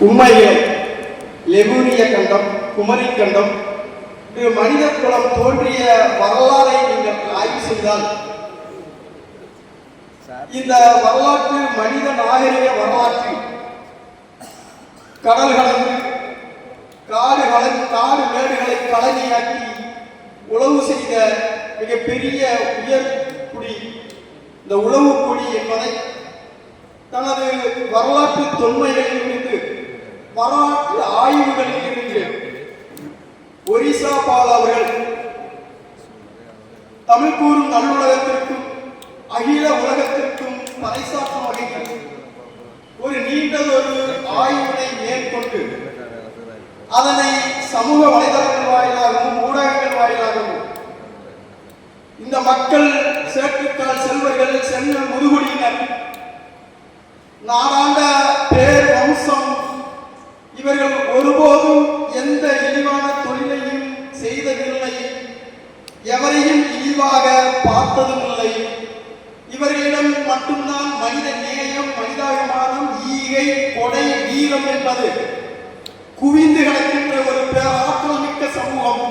உண்மையில் லெமூரிய கண்டம் குமரி கண்டம் இது மனித குலம் தோன்றிய வரலாறை நீங்கள் ஆய்வு செய்தால் இந்த வரலாற்று மனித நாகரிக வரலாற்றில் கடல் கலந்து காடு கலந்து காடு மேடுகளை கலனியாக்கி உழவு செய்த மிகப்பெரிய உயர் குடி. இந்த உழவு குடி என்பதை தனது வரலாற்று தொன்மைகளில் இருந்து வரலாற்று ஆய்வுகளில் இருந்து ஒரிசா பால் அவர்கள் தமிழ் கூறும் நல்லுலகத்திற்கும் அகில உலகத்திற்கும் பறைசாற்றும் வகையில் ஒரு நீண்டதொரு ஆய்வினை மேற்கொண்டு அதனை சமூக வலைதளங்கள் வாயிலாகவும் ஊடகங்கள் வாயிலாகவும் இந்த மக்கள் சேற்றுக்கால் செல்வர்கள் சென்னல் முதுகுடியினர் நாடாண்ட பார்த்ததும் இல்லை இவர்களிடம் மட்டும்தான் மனித நேயம் மனிதாபிமானம் ஈகை கொடை வீரம் என்பது. குவிந்து கிடக்கின்ற ஒரு பேராற்றல் மிக்க சமூகம்.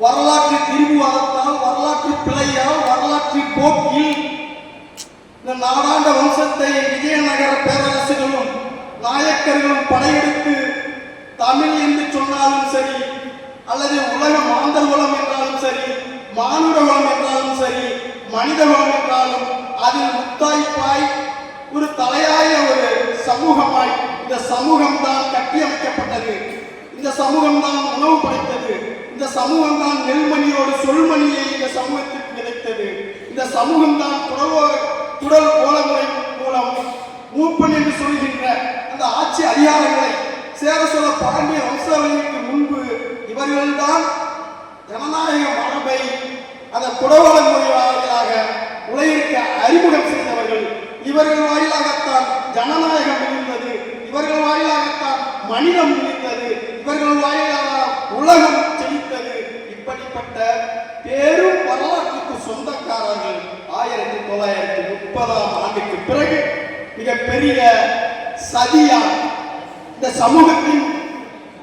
வரலாற்று திரும்புவாதத்தால் வரலாற்று பிழையால் வரலாற்று போக்கில் இந்த நாடாண்ட வம்சத்தை விஜயநகர பேரரசுகளும் நாயக்கர்களும் படையெடுத்து தமிழ் என்று சொன்னாலும் சரி அல்லது உலக மாந்தர் உலகம் என்றாலும் சரி மானுட குலம் என்றாலும் சரி மனித குலம் என்றாலும் அதில் முத்தாய்ப்பாய் ஒரு தலையாய ஒரு சமூகமாய் இந்த சமூகம் தான் கட்டியமைக்கப்பட்டது. இந்த சமூகம் தான் உணவு படைத்தது. இந்த சமூகம் தான் நெல்மணியோடு சொல்மணியை இந்த சமூகத்திற்கு கிடைத்தது இந்த சமூகம் தான் குடலோ குடல் கோலமுறை மூலம் மூப்பன் என்று சொல்கின்ற அந்த ஆட்சி அதிகாரங்களை சேர சொல்ல பாண்டிய வம்சாவளிக்கு முன்பு இவர்கள்தான் ஜனநாயக அந்த குடவாளன் முறை வாயிலாக உலகிற்கு அறிமுகம் செய்தவர்கள். இவர்கள் வாயிலாகத்தான் ஜனநாயகம் இருந்தது. இவர்கள் வாயிலாகத்தான் மனிதம் இருந்தது. இவர்கள் வாயிலாக உலகம் செழித்தது இப்படிப்பட்ட பெரும் வரலாற்றுக்கு சொந்தக்காரர்கள் ஆயிரத்தி தொள்ளாயிரத்தி முப்பதாம் ஆண்டுக்கு பிறகு மிகப்பெரிய சதியா இந்த சமூகத்தின்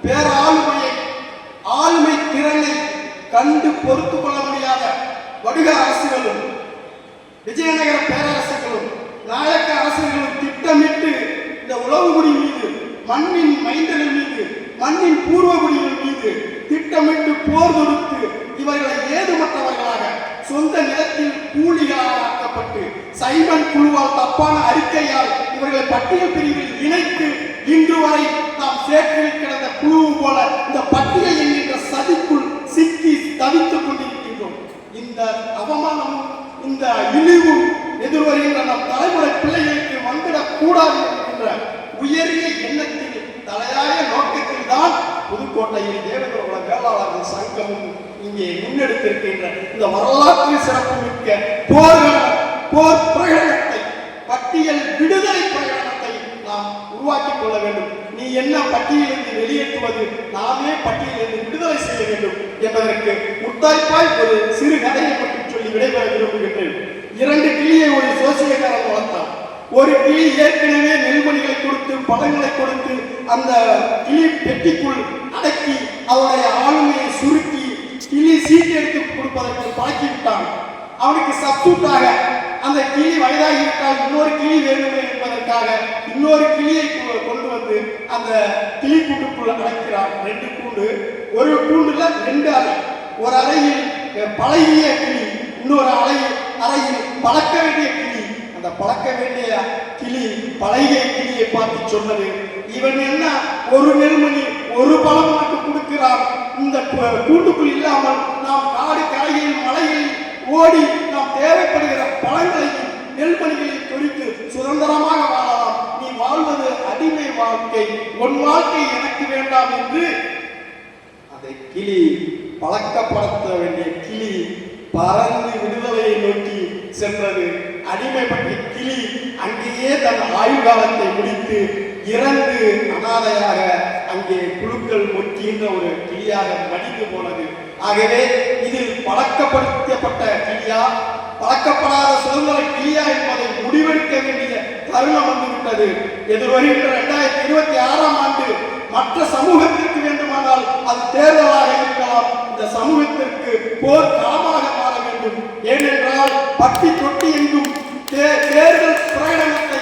பேராளும் வடுக அரசுகளும் விஜயநகர பேரரசுகளும் நாயக்க அரசுகளும் திட்டமிட்டு இந்த உளவுகுடி மீது மண்ணின் மைந்தர்கள் மீது மண்ணின் பூர்வகுடிகள் மீது திட்டமிட்டு போர் தொடுத்து இவர்களை ஏதுமற்றவர்களாக சொந்த நிலத்தில் கூலிகளாக ஆக்கப்பட்டு சைமன் குழுவால் தப்பான அறிக்கையால் இவர்களை பட்டியல் பிரிவில் இணைத்து இன்று வரை நாம் சேற்றில் கிடந்த குழுவும் போல இந்த பட்டியல் என்கின்ற சதிக்குள் சிக்கி தவித்துக் கொண்டிருக்கின்றோம் இந்த அவமானமும் இந்த இழிவும் எதிர்வருகின்ற நம் தலைமுறை பிள்ளைகளுக்கு வந்துடக் கூடாது என்கின்ற உயரிய எண்ணத்தில் தலையாய நோக்கத்தில் தான் புதுக்கோட்டையில் தேவேந்திர வேளாளர்கள் சங்கமும் இங்கே முன்னெடுத்திருக்கின்ற இந்த வரலாற்று சிறப்புமிக்க போர்கள் போர் பிரகடனத்தை பட்டியல் விடுதலை பிரகடனம் நாம் உருவாக்கிக் கொள்ள வேண்டும். நீ என்ன பட்டியலிருந்து வெளியேற்றுவது நாமே பட்டியலிருந்து விடுதலை செய்ய வேண்டும் என்பதற்கு முத்தாய்ப்பாய் ஒரு சிறு கதையை பற்றி சொல்லி விடைபெற விரும்புகின்றேன். இரண்டு கிளியை ஒரு சோசியக்காரன் வளர்த்தான். ஒரு கிளி ஏற்கனவே நெல்மணிகளை கொடுத்து பழங்களை கொடுத்து அந்த கிளி பெட்டிக்குள் அடக்கி அவருடைய ஆளுமையை சுருக்கி கிளி சீட்டு எடுத்து கொடுப்பதற்கு பழக்கிவிட்டான். அவனுக்கு சப்சூட்டாக அந்த கிளி வயதாகிவிட்டால் இன்னொரு கிளி வேண்டுமே என்பதற்காக இன்னொரு கிளியை கொண்டு வந்து அந்த கிளி கூண்டுக்குள் அடைக்கிறான் ரெண்டு கூண்டு. ஒரு கூண்டுல ரெண்டு அறை. ஒரு அறையில் பழகிய கிளி இன்னொரு அறை அறையில் பழக்க வேண்டிய கிளி. அந்த பழக்க வேண்டிய கிளி பழகிய கிளியை பார்த்து சொன்னது இவன் என்ன ஒரு நெருமணி ஒரு பழம் உனக்கு கொடுக்கிறான். இந்த கூண்டுக்குள் இல்லாமல் நாம் காடு கரையில் மலையில் ஓடி நாம் தேவைப்படுகிற பழங்களையும் நெல்மணிகளையும் தொழில் சுதந்திரமாக வாழலாம். நீ வாழ்வது அடிமை வாழ்க்கை. உன் வாழ்க்கை எனக்கு வேண்டாம் என்று. அதை கிளி பழக்கப்படுத்த வேண்டிய கிளி பறந்து விடுதலையை நோக்கி சென்றது. அடிமைப்பட்ட கிளி அங்கேயே தன் ஆயுள்காலத்தை முடித்து இறந்து அனாதையாக அங்கே புழுக்கள் மொக்கின்ற ஒரு கிளியாக மடிந்து போனது. ஆகவே இதில் பழக்கப்படுத்தப்பட்ட கிளியா? பழக்கப்படாத சுதந்திர கிளியா என்பதை முடிவெடுக்க வேண்டிய தருணம் வந்துவிட்டது. எதிர்வருகின்ற இரண்டாயிரத்தி இருபத்தி ஆறாம் ஆண்டு மற்ற சமூகத்திற்கு வேண்டுமானால் அது தேர்தலாக இருக்கலாம். இந்த சமூகத்திற்கு போர் களமாக மாற வேண்டும். ஏனென்றால் பட்டி தொட்டி எங்கும் தே- தேர்தல் பிரகடனத்தை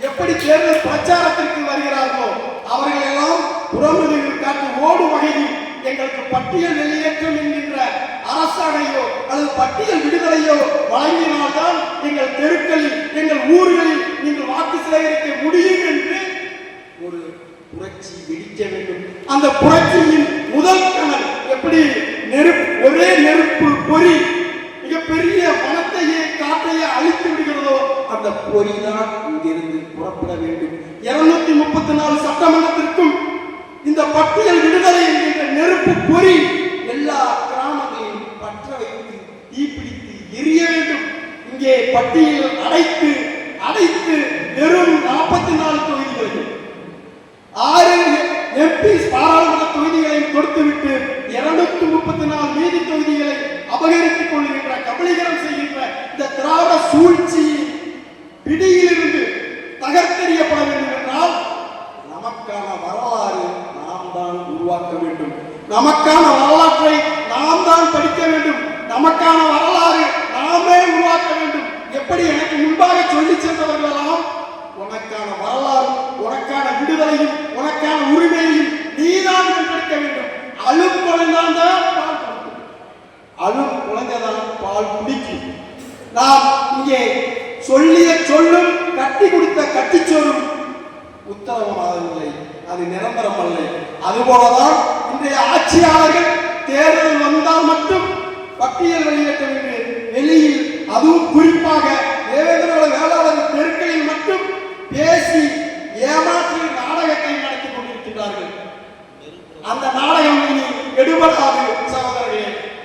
எப்படி தேர்தல் பிரச்சாரத்திற்கு வருகிறார்களோ அவர்கள் எல்லாம் புறமுதுகு காட்டி ஓடும் வகையில் எங்களுக்கு பட்டியல் வெளியேற்றம் என்கின்ற அரசாணையோ அல்லது பட்டியல் விடுதலையோ வழங்கினால்தான் எங்கள் தெருக்களில் எங்கள் ஊர்களில் நீங்கள் வாக்கு சேகரிக்க முடியும் என்று ஒரு புரட்சி வெடிக்க வேண்டும். அந்த புரட்சியின் முதல் கணல் எப்படி? நெருப்பு ஒரே நெருப்பு பொறி. மிகப்பெரிய வனத்தையே காட்டையே அழித்து விடுகிறதோ அந்த பொறி தான் இங்கிருந்து புறப்பட வேண்டும். இருநூத்தி முப்பத்தி நாலு சட்டமன்றத்திற்கும் இந்த பட்டியல் விடுதலை என்கின்ற நெருப்பு பொறி எல்லா தீப்பிடித்து எரிய வேண்டும். இங்கே பட்டியல் அடைத்து அடைத்து வெறும் நாற்பத்தி நாலு தொகுதிகளையும் ஆறு எம்பி பாராளுமன்ற தொகுதிகளையும் கொடுத்துவிட்டு இருநூத்தி முப்பத்தி நாலு நீதி தொகுதிகளை அபகரித்துக் கொள்கின்ற கபலீகரம் செய்கின்ற இந்த திராவிட சூழ்ச்சியின் பிடியிலிருந்து தகர்த்தெறியப்பட வேண்டும் என்றால் நமக்கான வரலாறு நாம் தான் உருவாக்க வேண்டும். நமக்கான வரலாற்றை நாம் தான் படிக்க வேண்டும். நமக்கான வரலாறு நாமே உருவாக்க வேண்டும். எப்படி எனக்கு முன்பாக சொல்லி சென்றவர்களெல்லாம் உனக்கான வரலாறு உனக்கான விடுதலையும் உனக்கான உரிமையையும் நீதான் கண்டெடுக்க வேண்டும். அழும் குழந்தான் தான் பால் அழும் குழந்தைதான் பால் குடிக்கும். நாம் இங்கே சொல்லிய சொல்லும் கட்டி கொடுத்த கட்டிச்சொல்லும் உத்தரவாதவில்லை அது நிரந்தரம் அல்ல. அதுபோலதான் இன்றைய ஆட்சியாளர்கள் தேர்தல் வந்தால் மட்டும் பட்டியல் வெளியேற்ற என்று வெளியில் அதுவும் குறிப்பாக தேவேந்திரோட வேளாளர் தெருக்களில் மட்டும் பேசி ஏமாற்றி நாடகத்தை நடத்தி கொண்டிருக்கிறார்கள் அந்த நாடகம் இனி எடுபடாது சகோதரர்களே.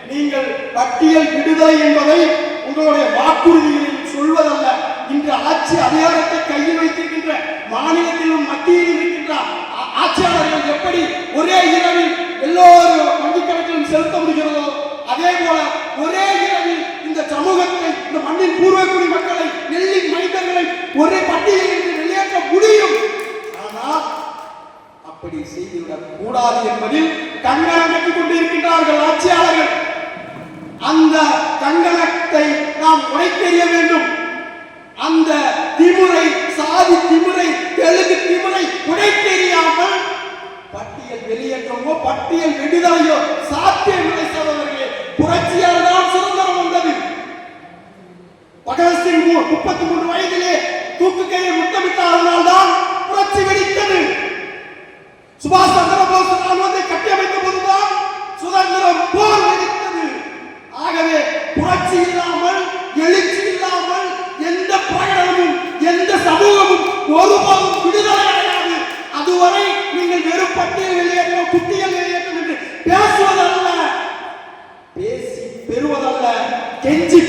நீங்கள் பட்டியல் விடுதலை என்பதை உங்களுடைய வாக்குறுதிகளில் சொல்வதல்ல. இன்று ஆட்சி அதிகாரத்தை கையில் வைத்திருக்கின்ற மாநிலத்திலும் மத்தியில் இருக்கின்ற ஆட்சியாளர்கள் எப்படி ஒரே இரவில் எல்லோரும் வங்கிக் கணக்கிலும் செலுத்த முடிகிறதோ அதே போல ஒரே இரவில் இந்த சமூகத்தை இந்த மண்ணின் பூர்வக்குடி மக்களை நெல்லின் மனிதர்களை ஒரே பட்டியலில் வெளியேற்ற முடியும். ஆனால் அப்படி செய்துவிடக் கூடாது என்பதில் கங்கணம் கட்டிக் கொண்டிருக்கின்றார்கள் ஆட்சியாளர்கள். அந்த கங்கணத்தை நாம் உடைத்தெறிய வேண்டும். அந்த திமுறை சாதி திமுறை தெலுங்கு திமுறை உடைத்தெறியாமல் பட்டியல் வெளியேற்றமோ பட்டியல் விடுதலையோ சாத்தியமில்லை சகோதரர்களே. புரட்சியால் தான் சுதந்திரம் வந்தது. பகத்சிங் முப்பத்தி மூன்று வயதிலே தூக்கு கையை முத்தமிட்டால்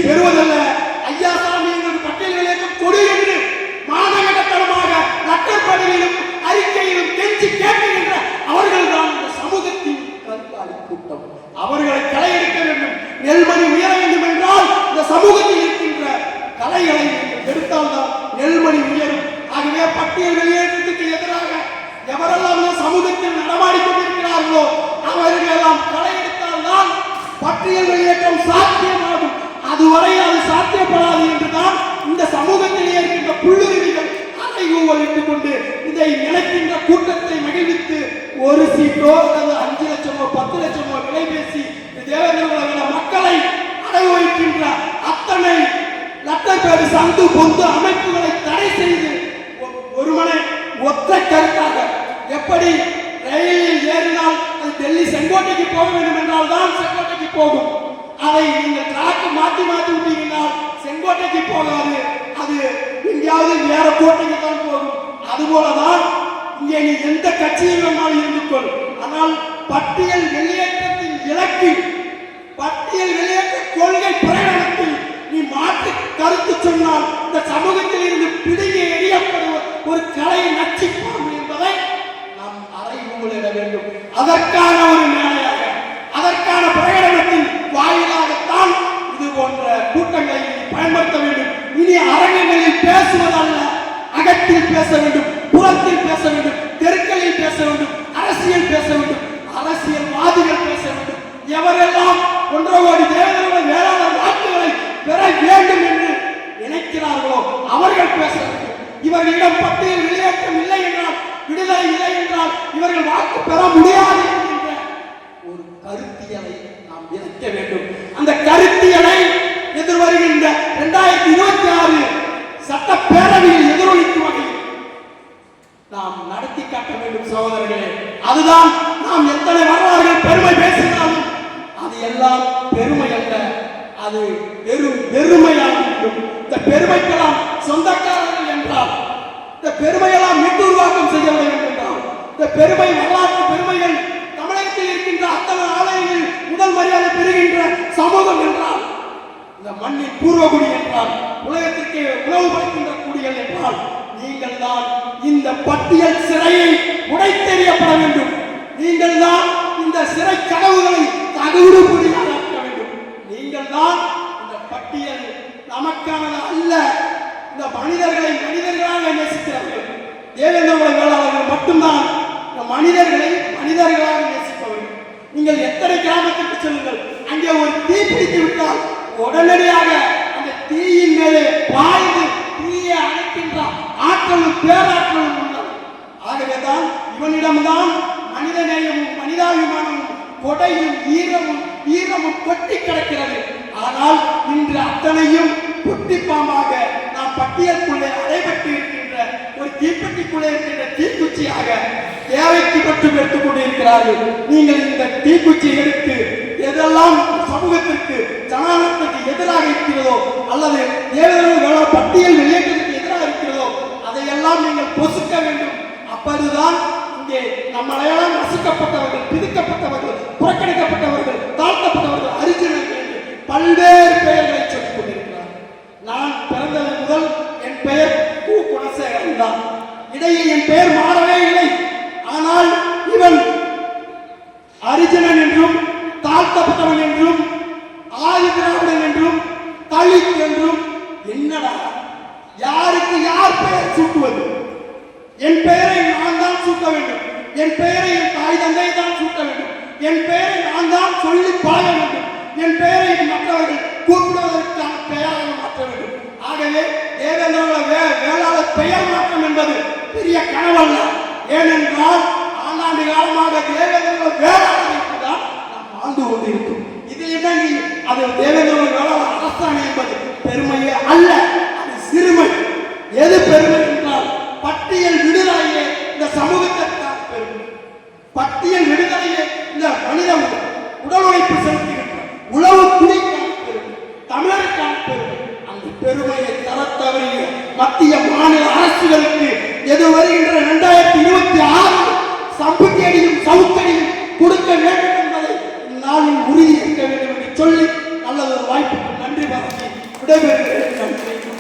பெறுவதல்ல. ஐயா சாமி எங்களுக்கு பட்டியல் கொடு என்று மாநகரத்தனமாக லட்டப்படையிலும் அறிக்கையிலும் கெஞ்சி கேட்கின்ற அவர்கள் தான் இந்த சமூகத்தின் கருத்தாளி கூட்டம். அவர்களை களை எடுக்க வேண்டும். நெல்மணி உயர வேண்டும் என்றால் இந்த சமூகத்தில் இருக்கின்ற கலைகளை எடுத்தால் எடுத்தால்தான் நெல்மணி உயரும். ஆகவே பட்டியல் வெளியேற்றத்துக்கு எதிராக எவரெல்லாம் இந்த சமூகத்தில் நடமாடிக் கொண்டிருக்கிறார்களோ அவர்கள் எல்லாம் களை எடுத்தால்தான் பட்டியல் வெளியேற்றம் சாத்தியம் அதுவரை அது சாத்தியப்படாது என்றுதான் இந்த சமூகத்திலே இருக்கின்ற புள்ளுரிமைகள் அறைகூவல் இட்டுக் கொண்டு இதை நினைக்கின்ற கூட்டத்தை மகிழ்வித்து ஒரு சீட்டோ அல்லது அஞ்சு லட்சமோ பத்து லட்சமோ விலை பேசி தேவேந்திர மக்களை அடைவகிக்கின்ற அத்தனை லட்சப்பேர் சந்து பொந்து அமைப்புகளை தடை செய்து ஒருமனை ஒத்த கருத்தாக. எப்படி ரயிலில் ஏறினால் அது டெல்லி செங்கோட்டைக்கு போக வேண்டும் என்றால் தான் செங்கோட்டைக்கு போகும். அதை நீங்கள் டிராக் மாற்றி மாற்றி விட்டீங்கன்னா செங்கோட்டைக்கு போகாது. அது எங்கேயாவது வேற கோட்டைக்கு தான் போகும். அதுபோலதான் இங்கே நீ எந்த கட்சியில் வேணாலும் இருந்து கொள். ஆனால் பட்டியல் வெளியேற்றத்தின் இலக்கு பட்டியல் வெளியேற்ற கொள்கை பிரகடனத்தில் நீ மாற்று கருத்து சொன்னால் இந்த சமூகத்தில் இருந்து பிடுங்கி எறியப்படுவ ஒரு கலை நச்சிப்பாம்பு என்பதை நாம் அறைகூலிட வேண்டும். அதற்கான ஒரு பயன்படுத்த வேண்டும். இனி அரங்கங்களில் பேசுவதல்ல அகத்தில் பேச வேண்டும் புறத்தில் பேச வேண்டும் தெருக்களில் பேச வேண்டும் அரசியல் பேச வேண்டும். அரசியல்வாதிகள் பேச நாம் நடத்தி காட்ட வேண்டும் சகோதரர்களே. அதுதான் நாம் எத்தனை வரலாறுகள் பெருமை பேசினாலும் அது எல்லாம் பெருமை அல்ல. அது வெறும் வெறுமையாக இருக்கும். இந்த பெருமைக்கெல்லாம் சொந்தக்காரர்கள் என்றால் இந்த பெருமையெல்லாம் மீட்டு உருவாக்கம் செய்ய வேண்டும் என்றால் இந்த பெருமை வரலாற்று பெருமைகள் தமிழகத்தில் இருக்கின்ற அத்தனை ஆலயங்கள் முதல் மரியாதை பெறுகின்ற சமூகம் என்றால் இந்த மண்ணின் பூர்வகுடி என்றால் உலகத்திற்கு உணவு படைக்கின்ற குடிகள் என்றால் நீங்கள் தான் இந்த பட்டியல் சிறையை உடைத்தெறியப்பட வேண்டும். நீங்கள் தான் இந்த சிறை கனவுகளை தகுடு புரியாதாக்க வேண்டும். நீங்கள் தான் இந்த பட்டியல் நமக்கானது அல்ல. இந்த மனிதர்களை மனிதர்களாக நேசிக்கிறார்கள் தேவேந்திர வேளாளர்கள் மட்டும்தான் இந்த மனிதர்களை மனிதர்களாக நேசிக்க வேண்டும் நீங்கள் எத்தனை கிராமத்துக்கு செல்லுங்கள் அங்கே ஒரு தீ பிடித்து விட்டால் உடனடியாக அந்த தீயின் மேலே பாய்ந்து ஆற்றலும் பேராற்றலும் உள்ளது. ஆகவே தான் இவனிடம்தான் மனித நேயமும் மனிதாபிமானமும் கொடையும் ஈரமும் ஈரமும் கொட்டி கிடக்கிறது. ஆனால் இன்று அத்தனையும் குட்டி நாம் பட்டியலுக்குள்ளே அடைபட்டு இருக்கின்ற ஒரு தீப்பெட்டிக்குள்ளே இருக்கின்ற தீக்குச்சியாக தேவைக்கு மட்டும் எடுத்துக் கொண்டிருக்கிறார்கள். நீங்கள் இந்த தீக்குச்சியை எடுத்து எதெல்லாம் சமூகத்திற்கு ஜனநாயகத்திற்கு எதிராக இருக்கிறதோ அல்லது ஏழு பட்டியல் வெளியேற்ற எல்லாம் நீங்கள் பொசுக்க வேண்டும். அப்போதுதான் இங்கே நம்மளையெல்லாம் நசுக்கப்பட்டவர்கள் பிதுக்கப்பட்டவர்கள் புறக்கணிக்கப்பட்டவர்கள் தாழ்த்தப்பட்டவர்கள் அரிஜினர்கள் என்று பல்வேறு பெயர்களை சொல்லிக் கொண்டிருக்கிறார். நான் பிறந்தது முதல் என் பெயர் கு குணசேகரன் தான். இடையில் என் பெயர் மாறவே இல்லை ஆனால் இவன் அரிஜனன் என்றும் தாழ்த்தப்பட்டவன் என்றும் ஆதி திராவிடன் என்றும் தலித் என்றும் என்னடா யாருக்கு யார் பெயர் சூட்டுவது என் பெயரை நான் தான் சூட்ட வேண்டும் என் பெயரை என் தாய் தந்தை தான் சூட்ட வேண்டும் என் பெயரை நான் தான் சொல்லி பழக வேண்டும் என் பெயரை மற்றவர்கள் கூப்பிடுவதற்கான பெயராக மாற்ற வேண்டும் ஆகவே தேவேந்திர வேளாளர் பெயர் மாற்றம் என்பது பெரிய கனவல்ல. ஏனென்றால் ஆண்டாண்டு காலமாக தேவேந்திர வேளாளர்களுக்கு தான் நாம் வாழ்ந்து கொண்டிருக்கும் இது என்ன அது தேவேந்திர வேளாளர் அரசாணை என்பது பெருமையே அல்ல அது சிறுமை. எது பெருமை என்றால் பட்டியல் விடுதலையே இந்த சமூகத்திற்கான பெருமை. பட்டியல் விடுதலையே இந்த மனித உடல் உழைப்பு செலுத்துகின்ற உழவு குடிக்கான பெருமை தமிழருக்கான பெருமை அந்த பெருமையை தரத் மத்திய மாநில அரசுகளுக்கு எது வருகின்ற இரண்டாயிரத்தி இருபத்தி ஆறு சம்புத்தடியும் சவுக்கடியும் கொடுக்க வேண்டும் என்பதை நாளில் உறுதி இருக்க வேண்டும் என்று சொல்லி நல்ல ஒரு வாய்ப்புக்கு நன்றி பாராட்டி விடைபெறுகிறேன்.